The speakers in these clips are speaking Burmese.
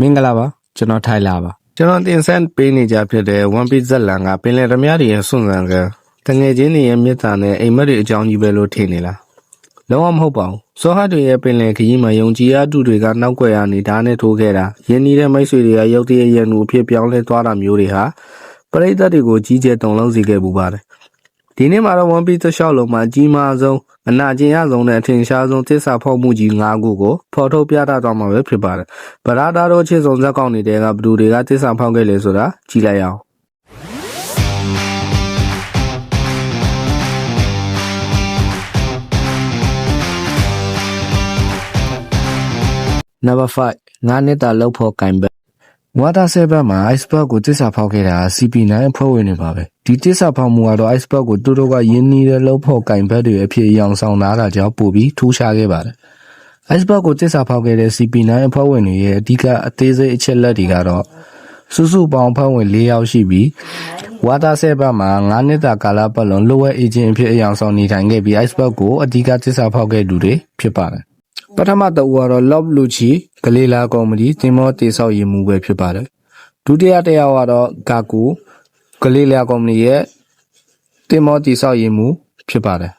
မင်္ဂလာပါကျွန်တော်ထိုင်လာပါကျွန်တော်တင်ဆက်ပေးနေကြဖြစ်တဲ့ One Piece ဇက်လန်ကပင်လယ်ဓမြတွေရဲ့စွန့်စံကတငယ်ချင်းတွေရဲ့မြတ်တာနဲ့အိမ်မက်တွေအကြောင်းကြီးပဲလို့ထင်နေလားလုံးဝမဟုတ်ပါဘူးစောဟတ်တွေရဲ့ပင်လယ်ခရီးမှာယုံကြည်ရတူတွေကနောက်ွယ်ရနေဓာတ်နဲ့ထိုးခဲ့တာယင်းနေတဲ့မိတ်ဆွေတွေကရုတ်တရက်ရနူအဖြစ်ပြောင်းလဲသွားတာမျိုးတွေဟာပရိသတ်တွေကိုကြီးကျယ်တုံလုံးစေခဲ့ပူပါတယ် ဒီနေ့မှာတော့ One Piece တစ်လျှောက်လုံးမှာအကြီးမားဆုံးအနာကျင်ရဆုံးနဲ့အထင်ရှားဆုံးသစ္စာဖောက်မှုကြီး၅ခုကိုဖော်ထုတ်ပြသသွားမှာပဲဖြစ်ပါတယ်ဗရာဒါတို့ချစ်ဆုံးဇက်ကောင်နေတဲ့ကဘသူတွေကသစ္စာဖောက်ခဲ့လဲဆိုတာကြည့်လိုက်အောင် Number 5ငါးနှစ်တာလောက်ဖို့ကင်ဘက် ဝါတာ7မှာ iceberg ကိုတစ္ဆာဖောက်ခဲ့တာ CP9 အဖွဲ့ဝင်တွေပါပဲဒီတစ္ဆာဖောက်မှုကတော့ iceberg ကိုတူတို့ကယင်းနီးတဲ့လောက်ဖို့ကင်ဘက်တွေအဖြစ်အယောင်ဆောင်လာတာကြောင့်ပို့ပြီးထူးခြားခဲ့ပါတယ် iceberg ကိုတစ္ဆာဖောက်ခဲ့တဲ့ CP9 အဖွဲ့ဝင်တွေရဲ့အဓိကအသေးစိတ်အချက်လက်တွေကတော့စုစုပေါင်းအဖွဲ့ဝင်၄ယောက်ရှိပြီးဝါတာ7မှာ9နှစ်တာကာလပတ်လုံး lower agent အဖြစ်အယောင်ဆောင်နေထိုင်ခဲ့ပြီး iceberg ကိုအဓိကတစ္ဆာဖောက်ခဲ့သူတွေဖြစ်ပါတယ် ပထမတအူကတော့ Love Lucci ဂလေးလာကော်မဒီတင်မောတေဆောက်ရည်မှုပဲဖြစ်ပါတယ်ဒုတိယတစ်ယောက်ကတော့ဂါကူဂလေးလာကော်မဒီရဲ့တင်မောတေဆောက်ရည်မှုဖြစ်ပါတယ်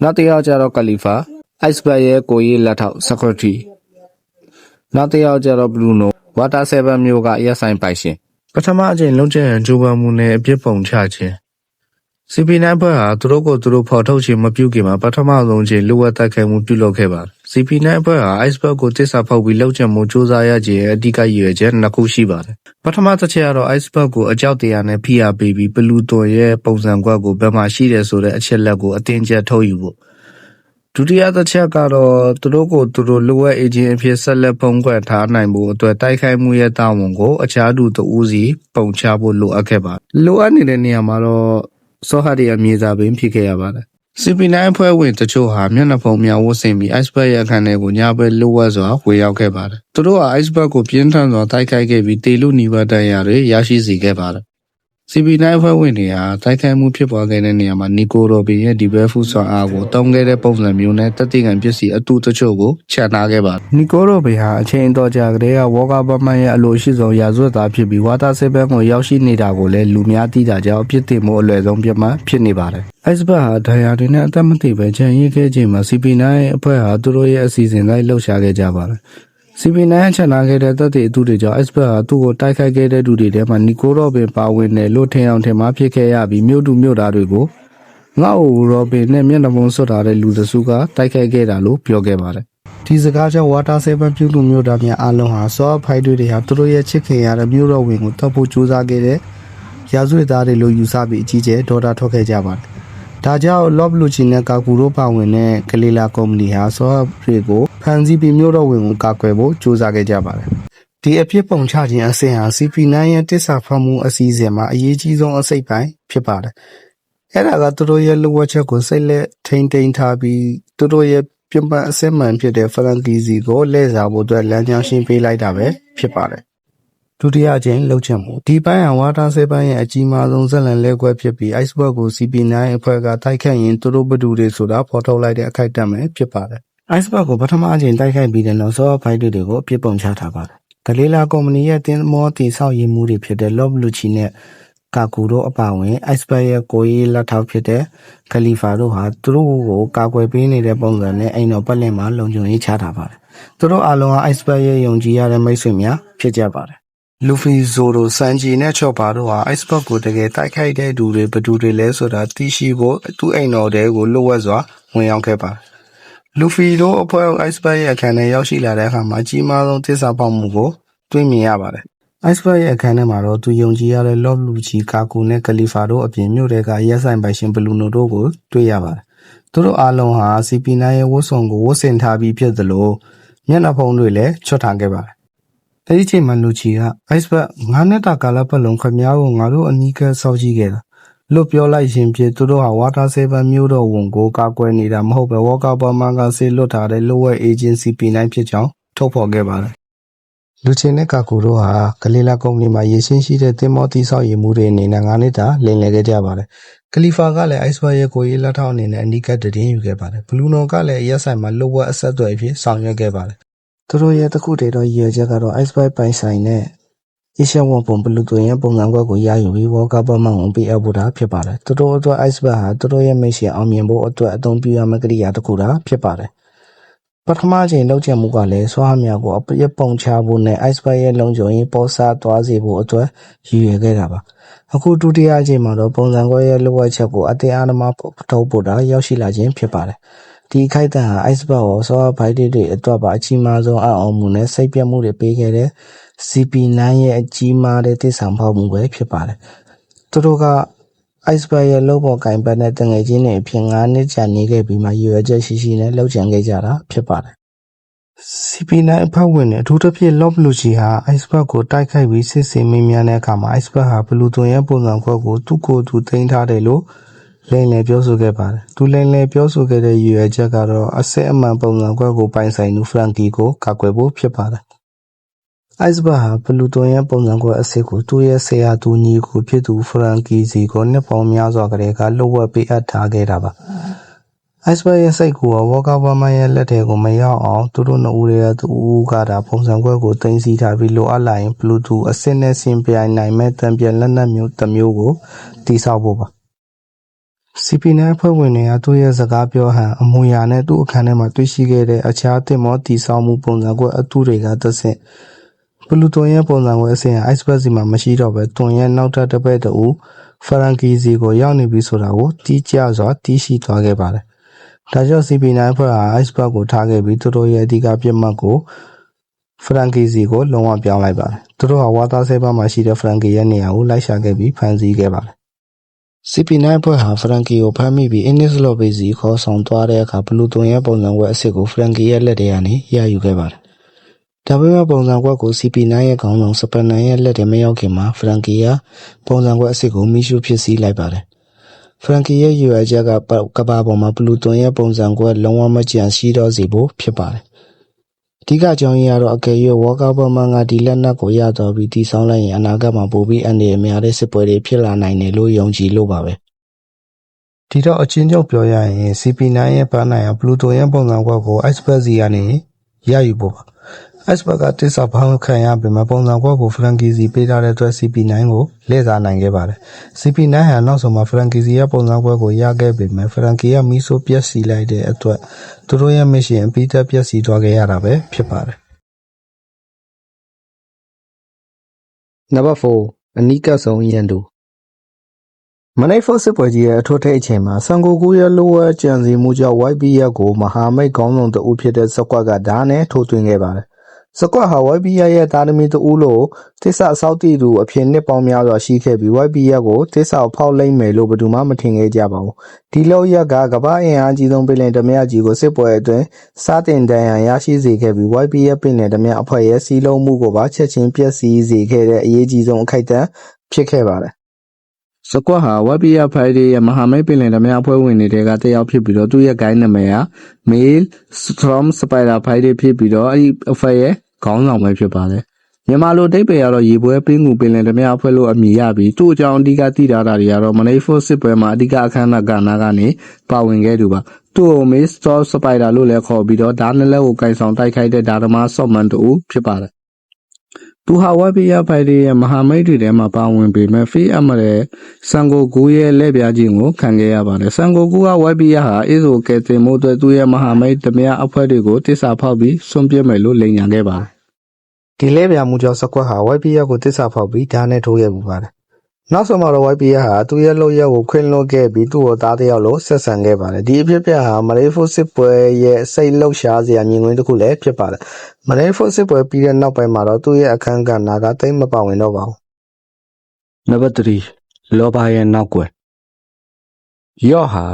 နောက်တစ်ယောက်ကျတော့ကလီဖာ Iceberg ရဲ့ကိုရေးလက်ထောက် Secretary နောက်တစ်ယောက်ကျတော့ Bruno Water 7မျိုးကအရက်ဆိုင်ပိုင်ရှင်ပထမအချိန်လုံးကျန်ဂျိုးပန်မှုနဲ့အပြစ်ပုံချခြင်း CP9 ဘက်ဟာသူတို့ကိုသူတို့ဖော်ထုတ်ခြင်းမပြုခင်မှာပထမဆုံးချိန်လိုအပ်တက်ခဲမှုပြုလုပ်ခဲ့ပါတယ်။ CP9 ဘက်ဟာ iceberg ကိုတစ္ဆာဖောက်ပြီးလောက်ကျန်မှုစူးစမ်းရခြင်းရဲ့အဓိကရည်ရွယ်ချက်နှစ်ခုရှိပါတယ်။ပထမတစ်ချက်ကတော့ iceberg ကိုအကြောက်တရားနဲ့ဖိအားပေးပြီးဘလူးသွန်ရဲ့ပုံစံကွက်ကိုဘယ်မှာရှိတယ်ဆိုတဲ့အချက်လက်ကိုအတင်းကျပ်ထုတ်ယူဖို့ဒုတိယတစ်ချက်ကတော့သူတို့ကိုသူတို့လိုအပ်အေဂျင့်အဖြစ်ဆက်လက်ပုံကွက်ထားနိုင်ဖို့အတွက်တိုက်ခိုက်မှုရဲ့တာဝန်ကိုအခြားသူတဦးစီပုံချဖို့လိုအပ်ခဲ့ပါတယ်။လိုအပ်နေတဲ့နေရာမှာတော့စောဟာဒီအမြေစာပင်ဖြစ်ခဲ့ရပါတယ်။ CP9 အဖွဲ့ဝင်တချို့ဟာမျက်နှာဖုံးများဝတ်ဆင်ပြီး iceberg ရဲ့အခန်းထဲကိုညဘက်လိုဝက်စွာဝေရောက်ခဲ့ပါတယ်။သူတို့ဟာ iceberg ကိုပြင်းထန်စွာတိုက်ခိုက်ခဲ့ပြီးတေလူနီဘတ်တန်ရာတွေရရှိစေခဲ့ပါတယ်။ CP9 အဖွဲ့ဝင်တွေဟာတိုက်ခိုက်မှုဖြစ်ပွားခဲ့တဲ့နေရာမှာနီကိုရိုဘီရဲ့ဒီဘက်ဖူဆွန်အားကိုတုံးခဲ့တဲ့ပုံစံမျိုးနဲ့တက်တိကံပစ္စည်းအတူတချို့ကိုချန်ထားခဲ့ပါတယ်။နီကိုရိုဘီဟာအချိန်တော်ကြာကတည်းကဝေါကာဘမန်ရဲ့အလိုရှိဆုံးရာဇဝတ်သားဖြစ်ပြီးဝါတာဆေဘန်ကိုရောက်ရှိနေတာကိုလည်းလူများသိတာကြောင့်အပြစ်တင်မှုအလွယ်ဆုံးပြမှဖြစ်နေပါတယ်။ Iceberg ဟာဒဏ်ရာတွေနဲ့အသက်မသေပဲခြံရည်ခဲ့ချိန်မှာ CP9 အဖွဲ့ဟာသူတို့ရဲ့အစီအစဉ်လိုက်လှုပ်ရှားခဲ့ကြပါတယ်။ CP9 ချန်နာခဲ့တဲ့တပ်တွေအတူတွေကြောင့် Iceberg ဟာသူ့ကိုတိုက်ခိုက်ခဲ့တဲ့သူတွေထဲမှာနီကိုရော့ဘင်ပါဝင်တယ်လို့ထင်အောင်ထင်မှားဖြစ်ခဲ့ရပြီးမြို့သူမြို့သားတွေကိုငါ့အိုရော့ဘင်နဲ့မျက်နှာဖုံးဆွတ်ထားတဲ့လူသစုကတိုက်ခိုက်ခဲ့တာလို့ပြောခဲ့ပါတယ်။ဒီစကားကြောင့်ဝါတာဆေဘန်ပြုလူမျိုးသားများအလုံးဟာစောဖိုက်တွေတွေဟာသူတို့ရဲ့ချစ်ခင်ရတဲ့မြို့တော်ဝင်ကိုတပ်ဖို့ကြိုးစားခဲ့တဲ့ရာဇဝတ်သားတွေလို့ယူဆပြီးအကြီးကျယ်ဒေါ်တာထွက်ခဲ့ကြပါတယ်။ဒါကြောင့် Lob Lucci နဲ့ကာကူတို့ပါဝင်တဲ့ကလေးလာကုမ္ပဏီဟာစောတွေကို ဖန်ဆီးပြီးမြို့တော်ဝင်ကိုကာကွယ်ဖို့ကြိုးစားခဲ့ကြပါတယ်။ဒီအဖြစ်ပုံချခြင်းအဆင့်ဟာ CP9 ရဲ့တစ္ဆာဖတ်မှုအစည်းအဝေးမှာအရေးကြီးဆုံးအစိတ်ပိုင်းဖြစ်ပါတယ်။အဲ့ဒါကသူတို့ရဲ့လိုအပ်ချက်ကိုစိတ်လက်ထိန်ထိန်ထားပြီးသူတို့ရဲ့ပြမအစစ်မှန်ဖြစ်တဲ့ဖရန်ကီစီကိုလဲစားဖို့အတွက်လမ်းကြောင်းရှင်းပေးလိုက်တာပဲဖြစ်ပါတယ်။ဒုတိယအကြိမ်လှုပ်ချက်မှုဒီပိုင်းဟာဝါတာဆေးပိုင်းရဲ့အကြီးမားဆုံးဇက်လန်လဲခွဲဖြစ်ပြီး iceberg ကို CP9 အဖွဲ့ကတိုက်ခတ်ရင်သူတို့ဘသူတွေဆိုတာဖော်ထုတ်လိုက်တဲ့အခိုက်အတန့်ပဲဖြစ်ပါတယ်။ iceberg ကိုပထမအကြိမ်တိုက်ခိုက်ပြီးတဲ့နောက်ဆော့ဖိုက်တွေကိုအပြစ်ပုံချထားပါတယ်။ဂလေးလာကုမ္ပဏီရဲ့တင်းမောတီဆောက်ရည်မှုတွေဖြစ်တဲ့ Lob Lucci နဲ့ကာကူတို့အပါအဝင် iceberg ရဲ့ကိုရေးလက်ထောက်ဖြစ်တဲ့ခလီဖာတို့ဟာသူတို့ကိုကာကွယ်ပေးနေတဲ့ပုံစံနဲ့အိမ်တော်ပတ်လည်မှာလုံခြုံရေးချထားပါတယ်။သူတို့အားလုံးဟာ iceberg ရဲ့ယုံကြည်ရတဲ့မိတ်ဆွေများဖြစ်ကြပါတယ်။လူဖီဇိုရိုဆန်ဂျီနဲ့ချော့ပါတို့ဟာ iceberg ကိုတကယ်တိုက်ခိုက်တဲ့သူတွေဘယ်သူတွေလဲဆိုတာသိရှိဖို့သူ့အိမ်တော်တဲကိုလိုဝက်စွာဝင်ရောက်ခဲ့ပါတယ်။ လူဖီတို့အဖွဲ့ iceberg ရဲ့အခန်းထဲရောက်ရှိလာတဲ့အခါမှာအကြီးမားဆုံးသစ္စာပေါက်မှုကိုတွေ့မြင်ရပါတယ်။ iceberg ရဲ့အခန်းထဲမှာတော့သူယုံကြည်ရတဲ့ Lob Lucci ကာကူနဲ့ကလီဖာတို့အပြင်မြို့တွေကရက်ဆိုင်ပိုင်ရှင်ဘလူနိုတို့ကိုတွေ့ရပါတယ်။သူတို့အားလုံးဟာ CP9 ရဲ့ဝတ်စုံကိုဝတ်ဆင်ထားပြီးဖြစ်သလိုမျက်နှာဖုံးတွေလည်းချွတ်ထားခဲ့ပါတယ်။အဲဒီချိန်မှာလူချီက iceberg ငါးနှစ်တာကာလပတ်လုံးခမည်းကိုငါတို့အနီးကပ်စောင့်ကြည့်ခဲ့တာ လို့ပြောလိုက်ရင်ဖြစ်သူတို့ဟာဝါတာဆေဘန်မျိုးတော်ဝန်ကိုကာကွယ်နေတာမဟုတ်ပဲဝေါကာပါမန်ကဆေးလွတ်ထားတဲ့ lower agency P9 ဖြစ်ကြောင်းထုတ်ဖော်ခဲ့ပါတယ်လူချင်းနဲ့ကာကူတို့ဟာဂလီလာကုမ္ပဏီမှာရေရှင်းရှိတဲ့သင်္ဘောတိဆောက်ရည်မှုတွေအနေနဲ့ငါးနှစ်တာလင်လည်ခဲ့ကြပါတယ်။ကလီဖာကလည်း iceberg ရဲ့ကိုရေးလက်ထောက်အနေနဲ့အနီးကပ်တည်င်းယူခဲ့ပါတယ်။ဘလူးနိုကလည်းရက်ဆိုင်မှာလိုဝက်အဆက်အသွယ်အဖြစ်ဆောင်ရွက်ခဲ့ပါတယ်သူတို့ရဲ့တစ်ခုတည်းသောရည်ရွယ်ချက်ကတော့ iceberg ပိုင်ဆိုင် တဲ့ Asia ဝန်ပုံဘလူးတွင်ရဲ့ပုံစံကွက်ကိုရယူပြီး World Government ကိုပေးအပ်ဖို့တာဖြစ်ပါတယ်။သူတို့အတွက် iceberg ဟာသူတို့ရဲ့မိတ်ဆွေအောင်မြင်ဖို့အတွက်အသုံးပြုရမယ့်ကိရိယာတစ်ခုတာဖြစ်ပါတယ်။ပထမအချိန်လောက်ချက်မှုကလည်းစွားမြောက်ကိုအပြစ်ပုံချဖို့နဲ့ iceberg ရဲ့လုံခြုံရေးပေါ်စားသွားစေဖို့အတွက်ရည်ရွယ်ခဲ့တာပါ။အခုဒုတိယအချိန်မှာတော့ပုံစံကွက်ရဲ့လိုအပ်ချက်ကိုအတင်းအဓမ္မထုတ်ဖို့တာရောက်ရှိလာခြင်းဖြစ်ပါတယ်။ဒီခိုက်တန်ဟာ iceberg ကိုဆောဘိုက်တွေအတွက်ပါအကြီးမားဆုံးအံ့ဩမှုနဲ့စိတ်ပြတ်မှုတွေပေးခဲ့တဲ့ CP9 ရဲ့အကြီးမားတဲ့တည်ဆောင်ဖောက်မှုပဲဖြစ်ပါတယ်။သူတို့က iceberg ရဲ့လုပ်ပေါ်ကင်ပတ်နဲ့တငယ်ချင်းတွေအဖြစ်9နှစ်ကြာနေခဲ့ပြီးမှရည်ရွယ်ချက်ရှိရှိနဲ့လှုပ်ချင်ခဲ့ကြတာဖြစ်ပါတယ်။ CP9 အဖွဲ့ဝင်တွေအထူးသဖြင့် Lob Lucy ဟာ iceberg ကိုတိုက်ခိုက်ပြီးစစ်ဆေးမေးမြန်းတဲ့အခါမှာ iceberg ဟာဘလူတွန်ရဲ့ပုံစံခွက်ကိုသူ့ကိုယ်သူသိမ်းထားတယ်လို့လိမ်လည်ပြောဆိုခဲ့ပါတယ်။သူလိမ်လည်ပြောဆိုခဲ့တဲ့ရည်ရွယ်ချက်ကတော့အစစ်အမှန်ပုံစံခွက်ကိုပိုင်ဆိုင်သူ Frankie ကိုကာကွယ်ဖို့ဖြစ်ပါတယ်။ iceberg ဟာဘလူတွန်ရဲ့ ပုံစံခွက်အစစ်ကို သူ့ရဲ့ ဆရာသူညီကိုဖြစ်သူ Frankie စီကို နှစ်ပေါင်းများစွာကတည်းကလှုပ်ဝက်ပေးအပ်ထားခဲ့တာပါ။ iceberg ရဲ့စိတ်ကူဟာ World Government ရဲ့ လက်ထဲကို မရောက်အောင် သူတို့နှစ်ဦးထဲကတဦးကသာ ပုံစံခွက်ကို သိမ်းဆည်းထားပြီး လိုအပ်လာရင် Bluetooth အစစ်နဲ့ ယှဉ်ပြိုင်နိုင်မယ့်တံပြန်လက်နက်မျိုးတစ်မျိုးကို တည်ဆောက်ဖို့ပါ။ CP9 အဖွဲ့ဝင်တွေက သူ့ရဲ့ စကားပြောဟန် အမူအရာနဲ့ သူ့အခန်းထဲမှာ တွေ့ရှိခဲ့တဲ့ အခြားသင်္ဘောတည်ဆောက်မှု ပုံစံကွက်အတုတွေကတဆင့် ဘလူတွန်ရဲ့ပုံစံကွက်အဆင့်ဟာ iceberg စီမှာမရှိတော့ဘဲတွန်ရဲ့နောက်ထပ်တစ်ပတ်တူဖရန်ကီစီကိုရောက်နေပြီဆိုတာကိုတိကျစွာသိရှိသွားခဲ့ပါတယ်။ဒါကြောင့် CP9 အဖွဲ့ဟာ iceberg ကိုထားခဲ့ပြီးသူတို့ရဲ့အဓိကပြစ်မှတ်ကိုဖရန်ကီစီကိုလုံးဝပြောင်းလိုက်ပါတယ်။သူတို့ဟာဝါသားဆဲပါမှာရှိတဲ့ဖရန်ကီရဲ့နေရာကိုလိုက်ရှာခဲ့ပြီးဖမ်းဆီးခဲ့ပါတယ်။ CP9 အဖွဲ့ဟာဖရန်ကီကိုဖမ်းမိပြီးအင်းနစ်လော့ဘေးစီခေါ်ဆောင်သွားတဲ့အခါဘလူတွန်ရဲ့ပုံစံကွက်အစ်စ်ကိုဖရန်ကီရဲ့လက်ထဲကနေရယူခဲ့ပါတယ်။ ဒါပေမဲ့ပုံစံကွက်ကို CP9 ရဲ့ခေါင်းဆောင်စပန်နန်ရဲ့လက်ထဲမရောက်ခင်မှာဖရန်ကီကပုံစံကွက်အစ်စ်ကိုမိရှုဖြစ်စည်းလိုက်ပါတယ်။ဖရန်ကီရဲ့ရည်ရွယ်ချက်ကကဘာပေါ်မှာဘလူတွန်ရဲ့ပုံစံကွက်လုံးဝမကျန်ရှိတော့စေဖို့ဖြစ်ပါတယ်။အဓိကအကြောင်းရင်းကတော့အကယ်၍ဝါကာဘမန်ကဒီလက်နက်ကိုရတော့ပြီးတည်ဆောင်းလိုက်ရင်အနာဂတ်မှာပိုပြီးအန္တရာယ်များတဲ့စစ်ပွဲတွေဖြစ်လာနိုင်တယ်လို့ယုံကြည်လို့ပါပဲ။ဒီတော့အချင်းချုပ်ပြောရရင် CP9 ရဲ့ပန်းနိုင်ဟာဘလူတိုရဲ့ပုံစံကွက်ကို iceberg စီကနေရယူဖို့ပါ။ iceberg ကတစ္ဆာဖောင်းခံရပေမဲ့ပုံစံကွက်ကို Frankie စီပေးထားတဲ့အတွက် CP9 ကိုလှည့်စားနိုင်ခဲ့ပါတယ်။ CP9 ဟာနောက်ဆုံးမှာ Frankie စီရဲ့ပုံစံကွက်ကိုရခဲ့ပေမဲ့ Frankie ကမီးဆိုးပျက်စီးလိုက်တဲ့အတွက်သူတို့ရဲ့မစ်ရှင်အပြီးသတ်ပျက်စီးသွားခဲ့ရတာပဲဖြစ်ပါတယ်။နံပါတ်4အနီးကပ်ဆုံးရန်သူမနိတ်ဖို့စစ်ပွဲကြီးရဲ့အထွတ်ထိပ်အချိန်မှာဆန်ကိုကူရဲ့လိုဝဲကြံစည်မှုကြောင့် YPF ကိုမဟာမိတ်ခေါင်းဆောင်တဦးဖြစ်တဲ့စကွက်ကဓာတ်နဲ့ထိုးသွင်းခဲ့ပါတယ်။ စကွက်ဟာ YPF ရဲ့သားသမီးတဦးလို့တစ္ဆာအဆောက်တည်သူအဖြစ်နှစ်ပေါင်းများစွာရှိခဲ့ပြီး YPF ကိုတစ္ဆာဖောက်လိမ့်မယ်လို့ဘယ်သူမှမထင်ခဲ့ကြပါဘူး။ဒီလောက်ရက်ကကမ္ဘာအင်အားကြီးဆုံးပင်လယ်ဓမြကြီးကိုစစ်ပွဲအတွင်းစတင်တန်ရန်ရရှိစေခဲ့ပြီး YPF ပင်လယ်ဓမြအဖွဲ့ရဲ့စီးလုံးမှုကိုပါချက်ချင်းပျက်စီးစေခဲ့တဲ့အရေးကြီးဆုံးအခိုက်အတန့်ဖြစ်ခဲ့ပါတယ်။စကွက်ဟာ YPF ဖိုင်တွေရဲ့မဟာမိတ်ပင်လယ်ဓမြအဖွဲ့ဝင်တွေထဲကတစ်ယောက်ဖြစ်ပြီးတော့သူ့ရဲ့ဂိုင်းနာမည်ဟာ Mail Storm Spider ဖိုင်တွေဖြစ်ပြီးတော့အဲ့ဒီအဖွဲ့ရဲ့ ခေါင်းဆောင်ပဲဖြစ်ပါတယ်။မြန်မာလိုတိတ်ပေကတော့ရေပွဲပင်းကူပင်လယ်ဓမြအဖွဲ့လို့အမည်ရပြီးသူ့အကြောင်းအဓိကသိထားတာတွေကတော့မနိဖို့စစ်ပွဲမှာအဓိကအခမ်းအနားကဏ္ဍကနေပါဝင်ခဲ့သူပါ။သူ့ကို Mail Storm Spider လို့လည်းခေါ်ပြီးတော့ဓာတ်နှစ်လက်ကိုကင်ဆောင်တိုက်ခိုက်တဲ့ဓာတ်သမားဆော့မန်တူဖြစ်ပါတယ်။သူဟာ YPF ဖိုင်တွေရဲ့မဟာမိတ်တွေထဲမှာပါဝင်ပေမဲ့ဖေးအပ်မတဲ့ဆန်ကိုကူရဲ့လက်ပြခြင်းကိုခံခဲ့ရပါတယ်။ဆန်ကိုကူက YPF ဟာအေးဆိုကဲတင်မှုအတွက်သူ့ရဲ့မဟာမိတ်ဓမြအဖွဲ့တွေကိုတစ္ဆာဖောက်ပြီးဆွန့်ပစ်မယ်လို့လိန်ညာခဲ့ပါတယ်။ ဒီလက်ပြမှုကြောင့်စကွက်ဟာ YPF ကိုတစ္ဆာဖောက်ပြီးဓာတ်နဲ့ထိုးခဲ့ပူပါတယ်။နောက်ဆုံးမှာတော့ YPF ဟာသူ့ရဲ့လုပ်ရက်ကိုခွင့်လွှတ်ခဲ့ပြီးသူ့ကိုသားတစ်ယောက်လိုဆက်ဆံခဲ့ပါတယ်။ဒီအဖြစ်အပျက်ဟာမလေးဖို့စစ်ပွဲရဲ့စိတ်လှုပ်ရှားစရာမြင်ကွင်းတစ်ခုလည်းဖြစ်ပါတယ်။မလေးဖို့စစ်ပွဲပြီးတဲ့နောက်ပိုင်းမှာတော့သူ့ရဲ့အခန်းကဏ္ဍကတိတ်မပါဝင်တော့ပါဘူး။နံပါတ်3လောဘရဲ့နောက်ွယ်ယော့ဟာ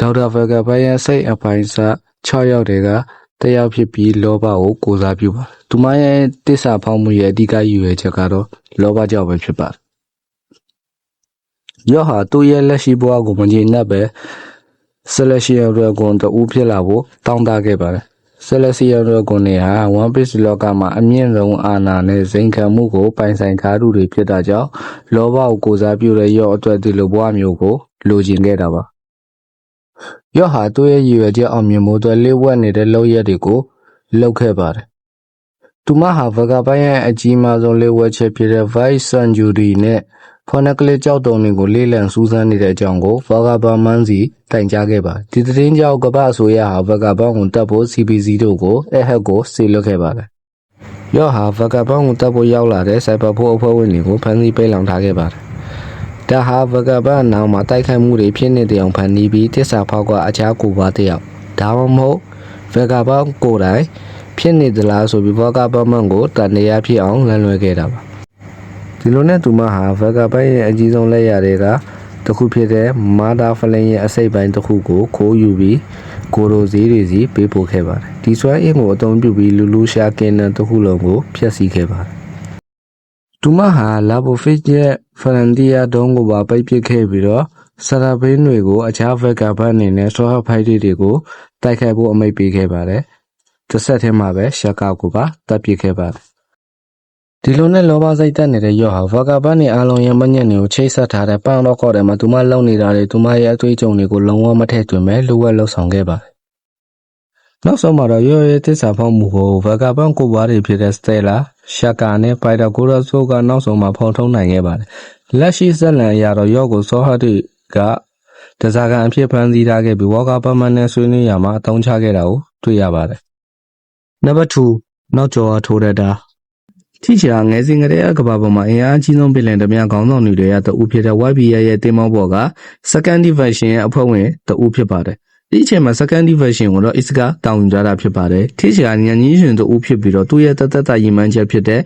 ဒေါက်တာဗဂဘရဲ့စိတ်အပိုင်းစား6ယောက်တည်းက တယောက်ဖြစ်ပြီးလောဘကိုကိုစားပြုပါတယ်။သူမရဲ့တစ္ဆာဖောက်မှုရဲ့အဓိကရည်ရွယ်ချက်ကတော့လောဘကြောင့်ပဲဖြစ်ပါတယ်။ယော့ဟာသူ့ရဲ့လက်ရှိဘဝကိုမကျေနပ်ပဲဆက်လက်ရှိရတဲ့ကွန်တူဖြစ်လာဖို့တောင်းတခဲ့ပါတယ်။ဆက်လက်ရှိရတဲ့ကွန်တွေဟာ One Piece လောကမှာအမြင့်ဆုံးအာဏာနဲ့စိန်ခံမှုကိုပိုင်ဆိုင်ထားသူတွေဖြစ်တာကြောင့်လောဘကိုကိုစားပြုတဲ့ယော့အတွက်ဒီလိုဘဝမျိုးကိုလိုချင်ခဲ့တာပါ။ ယော့ဟာသူ့ရဲ့ရည်ရွယ်ချက်အောင်မြင်ဖို့အတွက်လေးဝက်နေတဲ့လောက်ရက်တွေကိုလုပ်ခဲ့ပါတယ်။သူမဟာဗကာပိုင်းရဲ့အကြီးမားဆုံးလေးဝက်ချက်ဖြစ်တဲ့ Vice Century နဲ့ဖော်နကလေးကြောက်တုံတွေကိုလေးလံစူးစမ်းနေတဲ့အကြောင်းကိုဗကာဘာမန်းစီတိုင်ကြားခဲ့ပါတယ်။ဒီသတင်းကြောင့်ကမ္ဘာအစိုးရဟာဗကာဘန်းကိုတပ်ဖို့ CPC တို့ကိုအဟက်ကိုစေလွှတ်ခဲ့ပါတယ်။ရော့ဟာဗကာဘန်းကိုတပ်ဖို့ရောက်လာတဲ့စိုက်ဘာဖို့အဖွဲ့ဝင်တွေကိုဖမ်းဆီးပိတ်လောင်ထားခဲ့ပါတယ်။ ဒါဟာဗကပအနောက်မှာတိုက်ခိုက်မှုတွေဖြစ်နေတဲ့အောင်ဖန်တီးပြီးတစ္ဆာဖောက်ကအခြားကိုပါတစ်ယောက်ဒါမှမဟုတ်ဗကပကိုယ်တိုင်ဖြစ်နေသလားဆိုပြီးဗကပမန်ကိုတန်တရားဖြစ်အောင်လမ်းလွှဲခဲ့တာပါဒီလိုနဲ့သူမဟာဗကပရဲ့အကြီးဆုံးလက်ရတွေကတစ်ခုဖြစ်တဲ့မာဒါဖလင်ရဲ့အစိတ်ပိုင်းတစ်ခုကိုခိုးယူပြီးကိုရိုဈေးတွေစီပေးပို့ခဲ့ပါတယ်ဒီဆွဲအင်းကိုအသုံးပြုပြီးလူလူရှာကင်းတဲ့တစ်ခုလုံးကိုဖျက်ဆီးခဲ့ပါတယ် သူမဟာလာဘိုဖစ်ရဲ့ဖရန်တီယာဒုံးကိုပါပိတ်ပစ်ခဲ့ပြီးတော့ဆရာဘင်းတွေကိုအခြားဘက်ကဘက်အနေနဲ့ဆောဟဖိုက်တွေကိုတိုက်ခိုက်ဖို့အမိန့်ပေးခဲ့ပါတယ်။တစ်ဆက်တည်းမှာပဲရှက်ကောက်ကိုပါတပ်ပစ်ခဲ့ပါတယ်။ဒီလိုနဲ့လောဘစိတ်တက်နေတဲ့ရော့ဟာဗကာဘတ်နဲ့အားလုံးရဲ့မညက်တွေကိုချိတ်ဆက်ထားတဲ့ပန်းတော့ခေါ်တယ်မှာသူမလုံနေတာတွေသူမရဲ့အသွေးကြုံတွေကိုလုံးဝမထည့်သွင်းပဲလိုဝက်လှုပ်ဆောင်ခဲ့ပါတယ်။နောက်ဆုံးမှာတော့ရော့ရဲ့တစ္ဆာဖောက်မှုကိုဗကာဘန်ကိုပွားတွေဖြစ်တဲ့စတဲလာ ရှက်ကာနဲ့ပိုက်တာကိုရဆိုကနောက်ဆုံးမှာဖော်ထုတ်နိုင်ခဲ့ပါတယ်။လက်ရှိဇက်လန်အရတော့ရော့ကိုစောဟတ်တွေကတစားကန်အဖြစ်ဖန်ဆီးထားခဲ့ပြီးဝါကာပမန်နဲ့ဆွေးနွေးရမှာအသုံးချခဲ့တာကိုတွေ့ရပါတယ်။ Number 2နောက်ကျော်အားထိုးတဲ့တာထိချာငယ်စဉ်ကတည်းကကဘာပေါ်မှာအင်အားကြီးဆုံးပြည်လင်တမန်ခေါင်းဆောင်တွေရဲ့တအူဖြစ်တဲ့ YBA ရဲ့တင်မောပေါ်က second division ရဲ့အဖွဲ့ဝင်တအူဖြစ်ပါတယ်။ ဒီအချိန်မှာ second division ကိုတော့ Iska တောင်းယူထားတာဖြစ်ပါတယ်။ထိချာညဉ့်ကြီးရှင်တအူဖြစ်ပြီးတော့သူ့ရဲ့တသက်တာရည်မှန်းချက်ဖြစ်တဲ့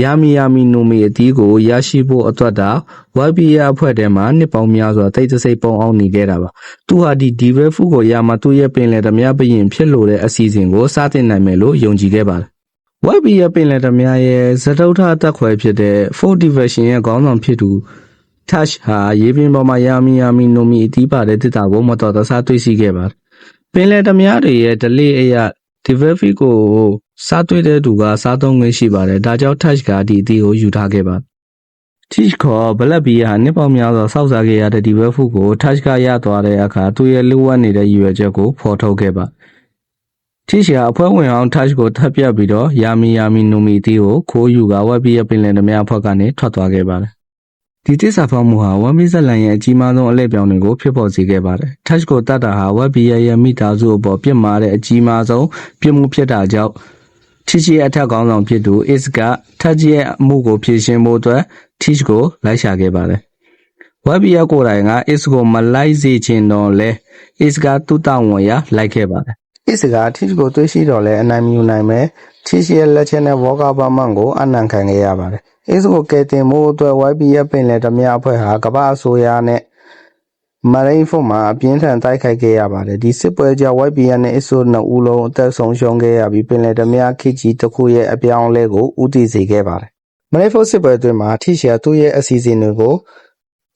ယာမီယာမီနိုမီအတီးကိုရရှိဖို့အတွက်တာ YBA အဖွဲ့ထဲမှာနှစ်ပေါင်းများစွာတိတ်တဆိတ်ပုံအောင်နေခဲ့တာပါ။သူဟာဒီဒီဘဲဖူကိုရမှာသူ့ရဲ့ပင်လယ်ဓမြဘရင်ဖြစ်လို့တဲ့အစီအစဉ်ကိုစတင်နိုင်မယ်လို့ယုံကြည်ခဲ့ပါတယ်။ YB ရဲ့ပင်လယ်ဓမြရဲ့ဇတုထအသက်ခွဲဖြစ်တဲ့ Fort Division ရဲ့ခေါင်းဆောင်ဖြစ်သူ Touch ဟာရေပြင်ပေါ်မှာယာမီယာမီနိုမီအတီးပါတဲ့တစ်တာကိုမတော်တဆတွေ့ရှိခဲ့ပါတယ်။ပင်လယ်ဓမြတွေရဲ့ဒလေအရ Divefi ကိုစားတွေ့တဲ့သူကစားသုံးခွင့်ရှိပါတယ်။ဒါကြောင့် Touch ကဒီအတီးကိုယူထားခဲ့ပါတယ်။ Teach ခေါ်ဘလက်ဘီဟာနှစ်ပေါင်းများစွာစောက်စားခဲ့ရတဲ့ဒီဘက်ဖုကို Touch ကရသွားတဲ့အခါသူ့ရဲ့လူဝတ်နေတဲ့ရည်ရွယ်ချက်ကိုဖော်ထုတ်ခဲ့ပါ။ Teach ဟာအဖွဲ့ဝင်အောင် Touch ကိုထပ်ပြတ်ပြီးတော့ယာမီယာမီနိုမီတီကိုခိုးယူကဝက်ဘီရဲ့ပင်လယ်ဓမြအဖွဲ့ကနေထွက်သွားခဲ့ပါတယ်။ ဒီတစ္ဆာဖောက်မှုဟာဝမ်မီဇက်လန်ရဲ့အကြီးမားဆုံးအလဲပြောင်းတွေကိုဖြစ်ပေါ်စေခဲ့ပါတယ်။ Touch ကိုတတ်တာဟာဝက်ဘီရဲ့မိသားစုအပေါ်ပြစ်မှားတဲ့အကြီးမားဆုံးပြစ်မှုဖြစ်တာကြောင့်ထီချီရဲ့အထက်ကောင်းဆောင်ဖြစ်သူ is ကထက်ကြီးရဲ့အမှုကိုဖြေရှင်းဖို့အတွက် teach ကိုလိုက်ရှာခဲ့ပါတယ်။ web ရဲ့ကိုယ်တိုင်က is ကိုမလိုက်စေချင်တော့လဲ is ကသူ့တာဝန်ရလိုက်ခဲ့ပါတယ်။ is က teach ကိုတွေးရှိတော့လဲအနိုင်မယူနိုင်ပဲ teach ရဲ့လက်ချက်နဲ့ walker berman ကိုအနံခံခဲ့ရပါတယ်။ is ကိုကယ်တင်ဖို့အတွက် web ရဲ့ပင်လယ်ဓမြအဖွဲ့ဟာကမ္ဘာအစိုးရနဲ့မရိန်းဖို့မှာအပြင်းထန်တိုက်ခိုက်ခဲ့ရပါတယ်ဒီစစ်ပွဲကြောင့် YBN နဲ့ ISO နှစ်ဦးလုံးအသက်ဆုံးရှုံးခဲ့ရပြီးပင်လယ်ဓမြခေတ်ကြီးတစ်ခုရဲ့အပြောင်းအလဲကိုဦးတည်စေခဲ့ပါတယ်မရိန်းဖို့စစ်ပွဲအတွင်းမှာထိရှီယာသူ့ရဲ့အစီအစဉ်တွေကို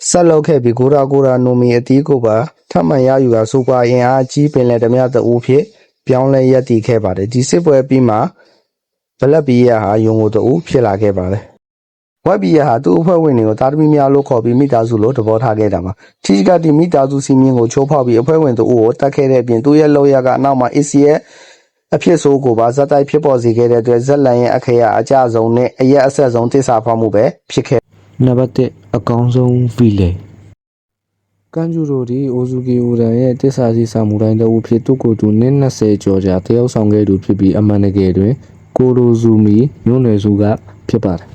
ဆက်လုပ်ခဲ့ပြီးဂိုရာဂိုရာနိုမီအတီးကိုပါထပ်မံရယူကာစူပါအင်အားကြီးပင်လယ်ဓမြတအူးဖြစ်ပြောင်းလဲရပ်တည်ခဲ့ပါတယ်ဒီစစ်ပွဲပြီးမှ ဘလက်ဘီယာဟာယုံကိုတအူးဖြစ်လာခဲ့ပါတယ်ဝက်ဘီယာဟာသူ့အဖွဲ့ဝင်တွေကိုတာသမီများလို့ခေါ်ပြီးမိသားစုလို့တဘောထားခဲ့တာပါ။ချီကဒီမိသားစုစီမင်းကိုချိုးဖောက်ပြီးအဖွဲ့ဝင်တို့ကိုတတ်ခဲ့တဲ့အပြင်သူ့ရဲ့လောက်ရကအနောက်မှာအစ်စီရဲ့အဖြစ်ဆိုးကိုပါဇက်တိုက်ဖြစ်ပေါ်စေခဲ့တဲ့အတွက်ဇက်လန်ရဲ့အခရာအကြဆုံးနဲ့အရက်အဆက်ဆုံးတစ္ဆာဖောက်မှုပဲဖြစ်ခဲ့နံပါတ်1အကောင်းဆုံးဗီလေကန်ဂျူရိုဒီအိုဇူကီအိုဒန်ရဲ့တစ္ဆာစီဆာမူတိုင်းတအုပ်ဖြစ်သူ့ကိုယ်သူနင်း20ကျော်ကြာတယောက်ဆောင်ခဲ့သူဖြစ်ပြီးအမှန်တကယ်တွင် ကိုရိုဇူမီမြို့နယ်စုကဖြစ်ပါတယ်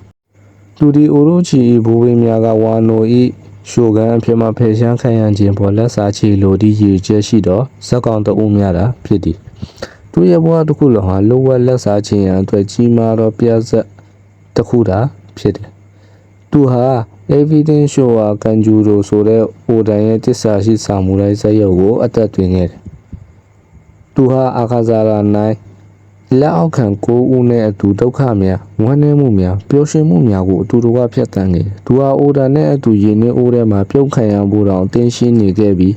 သူဒီအိုရိုချီဘိုးဘင်းများကဝါနိုဤရှိုကန်အဖြစ်မှဖယ်ရှားခံရခြင်းပေါ်လက်စားချီလိုဒီရည်ချက်ရှိသောဇက်ကောင်တအုပ်များတာဖြစ်သည်သူရဲ့ဘဝတစ်ခုလုံးဟာလိုဝက်လက်စားခြင်းရန်အတွက်ကြီးမားသောပြဿနာတစ်ခုသာဖြစ်တယ်သူဟာ everything show ဟာကန်ဂျူရိုဆိုတဲ့အိုဒန်ရဲ့တစ္ဆာရှိစာမူတိုင်းဇက်ရုပ်ကိုအသက်သွင်းခဲ့တယ်သူဟာအာခါဇာရာနိုင် လက်အောက်ခံကိုဦးနဲ့အတူဒုက္ခများဝမ်းနည်းမှုများပျော်ရွှင်မှုများကိုအတူတကွဖျက်ဆီးခဲ့တယ်။သူဟာအိုဒါနဲ့အတူရင်နှင်းအိုးထဲမှာပြုတ်ခံရဖို့တောင်တင်းရှင်းနေခဲ့ပြီး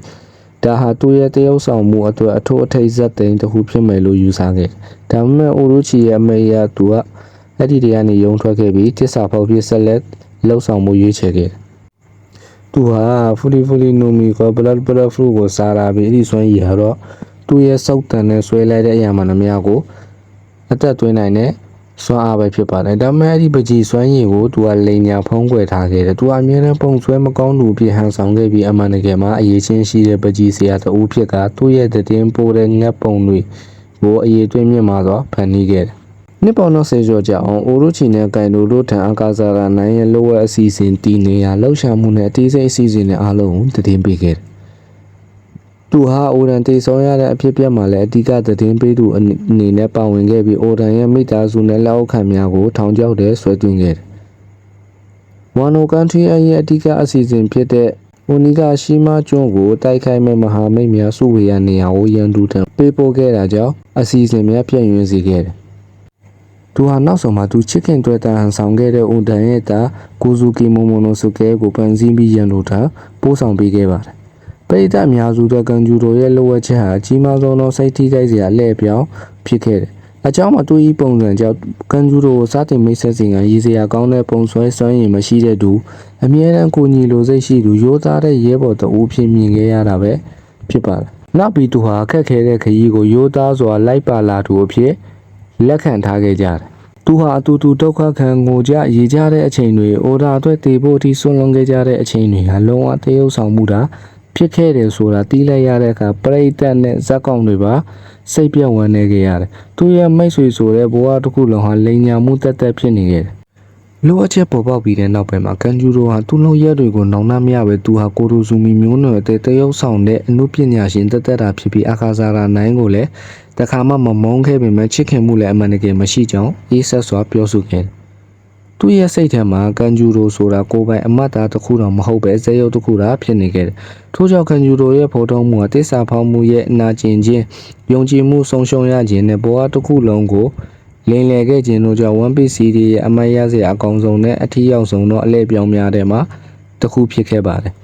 ဒါဟာသူရဲ့တရုပ်ဆောင်မှုအတွက်အထိုးအထိပ်ဇက်သိမ်းတစ်ခုဖြစ်မယ်လို့ယူဆခဲ့တယ်။ဒါပေမဲ့အိုရိုချီရဲ့အမေရသူကအဲ့ဒီတည်းကနေယုံထွက်ခဲ့ပြီးတစ္ဆာဖောက်ပြဆက်လက်လှုပ်ဆောင်မှုရွေးချယ်ခဲ့တယ်။သူဟာဖူလီဖူလီနိုမီကိုဘလတ်ဘလတ်ဖရူကိုစားလာပြီးအဲ့ဒီစွမ်းရည်ဟာတော့သူ့ရဲ့စောက်တန်နဲ့ဆွဲလိုက်တဲ့အရာမှန်သမျှကို အသက်သွင်းနိုင်တဲ့စွမ်းအားပဲဖြစ်ပါတယ်ဒါပေမဲ့အဲ့ဒီပကြီးစွမ်းရည်ကိုသူကလိန်ညာဖုံးကွယ်ထားခဲ့တယ်သူကအမြဲတမ်းပုံဆွဲမကောင်းသူအဖြစ်ဟန်ဆောင်ခဲ့ပြီးအမှန်တကယ်မှာအရေးချင်းရှိတဲ့ပကြီးဆရာတဦးဖြစ်ကသူ့ရဲ့တည်င်းပိုးတဲ့ငတ်ပုံတွေကိုအရေးသွင်းမြင့်မှာစွာဖန်တီးခဲ့တယ်နှစ်ပေါင်း20ကျော်ကြာအောင်အိုရိုချီနဲ့ကင်တိုတို့ထံအကာဇာကနိုင်ရဲ့လိုဝက်အစီအစဉ်တည်နေရလှုပ်ရှားမှုနဲ့အသေးစိတ်အစီအစဉ်တွေအားလုံးကိုတည်င်းပေးခဲ့တယ်။ သူဟာအိုရန်တေဆောင်ရတဲ့အဖြစ်အပျက်မှာလည်းအဓိကတည်င်းပေးသူအနေနဲ့ပါဝင်ခဲ့ပြီးအိုရန်ရဲ့မိသားစုနဲ့လက်အောက်ခံများကိုထောင်ချောက်တဲ့ဆွဲသွင်းခဲ့တယ်။ဝါနိုကန်ထရီအရဲ့အဓိကအစီအစဉ်ဖြစ်တဲ့အိုနီကရှိမာကျွန်းကိုတိုက်ခိုက်မဲ့မဟာမိတ်များစုဝေရနေရာကိုရန်သူထံပေးပို့ခဲ့တာကြောင့်အစီအစဉ်များပြည့်ညွှန်းစေခဲ့တယ်။သူဟာနောက်ဆုံးမှာသူချစ်ခင်တွေ့တာဟန်ဆောင်ခဲ့တဲ့ဦးတန်ရဲ့သားကိုဇူကီမိုမိုနိုဆုကဲကိုပန်စည်းပြီးရန်လိုတာပို့ဆောင်ပေးခဲ့ပါတယ်။ ပရိသတ်အများစုတဲ့ကန်ဂျူရိုရဲ့လိုဝက်ချက်ဟာအကြီးမားဆုံးသောစိတ်ထိခိုက်စရာအလှည့်ပြောင်းဖြစ်ခဲ့တယ်။အကြောင်းမှာသူဤပုံစံကြောင့်ကန်ဂျူရိုကိုစတင်မိတ်ဆက်စဉ်ကရည်စရာကောင်းတဲ့ပုံဆွဲစွမ်းရည်မရှိတဲ့သူအမြဲတမ်းကိုညီလိုစိတ်ရှိသူရိုးသားတဲ့ရဲဘော်တအူးဖြစ်မြင်ခဲ့ရတာပဲဖြစ်ပါတယ်။နောက်ပြီးသူဟာအခက်ခဲတဲ့ခရီးကိုရိုးသားစွာလိုက်ပါလာသူအဖြစ်လက်ခံထားခဲ့ကြတယ်။သူဟာအတူတူဒုက္ခခံငိုကြရေကြတဲ့အချိန်တွေအိုဒါအတွက်တည်ဖို့အထိဆွန့်လွန်ခဲ့ကြတဲ့အချိန်တွေကလုံးဝတရုပ်ဆောင်မှုတာ ဖြစ်ခဲ့တယ်ဆိုတာတီးလိုက်ရတဲ့အခါပရိသတ်နဲ့ဇက်ကောင်တွေပါစိတ်ပြတ်ဝမ်းနေခဲ့ရတယ်။သူရဲ့မိတ်ဆွေဆိုတဲ့ဘဝတစ်ခုလုံးဟာလိန်ညာမှုတက်တက်ဖြစ်နေခဲ့တယ်။လိုအပ်ချက်ပေါ်ပေါက်ပြီးတဲ့နောက်ပိုင်းမှာကန်ဂျူရိုဟာသူ့လုံရက်တွေကိုနောင်နှမရပဲသူဟာကိုရိုဇူမီမျိုးနွယ်တဲ့တရုပ်ဆောင်တဲ့အမှုပညာရှင်တက်တက်တာဖြစ်ပြီးအခါစားရာနိုင်ကိုလည်းတခါမှမမုန်းခဲ့ပေမဲ့ချစ်ခင်မှုလည်းအမှန်တကယ်မရှိကြောင်းအေးဆက်စွာပြောဆိုခဲ့တယ်။ သူ့ရဲ့စိတ်ထဲမှာကန်ဂျူရိုဆိုတာကိုယ်ပိုင်အမတ်သားတစ်ခုတော့မဟုတ်ပဲဇေယုတ်တစ်ခုသာဖြစ်နေခဲ့တယ်။ထို့ကြောင့်ကန်ဂျူရိုရဲ့ဖော်ထုတ်မှုဟာတစ္ဆာဖောက်မှုရဲ့အနာကျင်ခြင်းယုံကြည်မှုဆုံးရှုံးရခြင်းနဲ့ဘဝတစ်ခုလုံးကိုလင်လည်ခဲ့ခြင်းတို့ကြောင့် One Piece series ရဲ့အမတ်ရစရာအကောင်းဆုံးနဲ့အထီးရောက်ဆုံးသောအလဲပြောင်းများတဲ့မှာတစ်ခုဖြစ်ခဲ့ပါတယ်။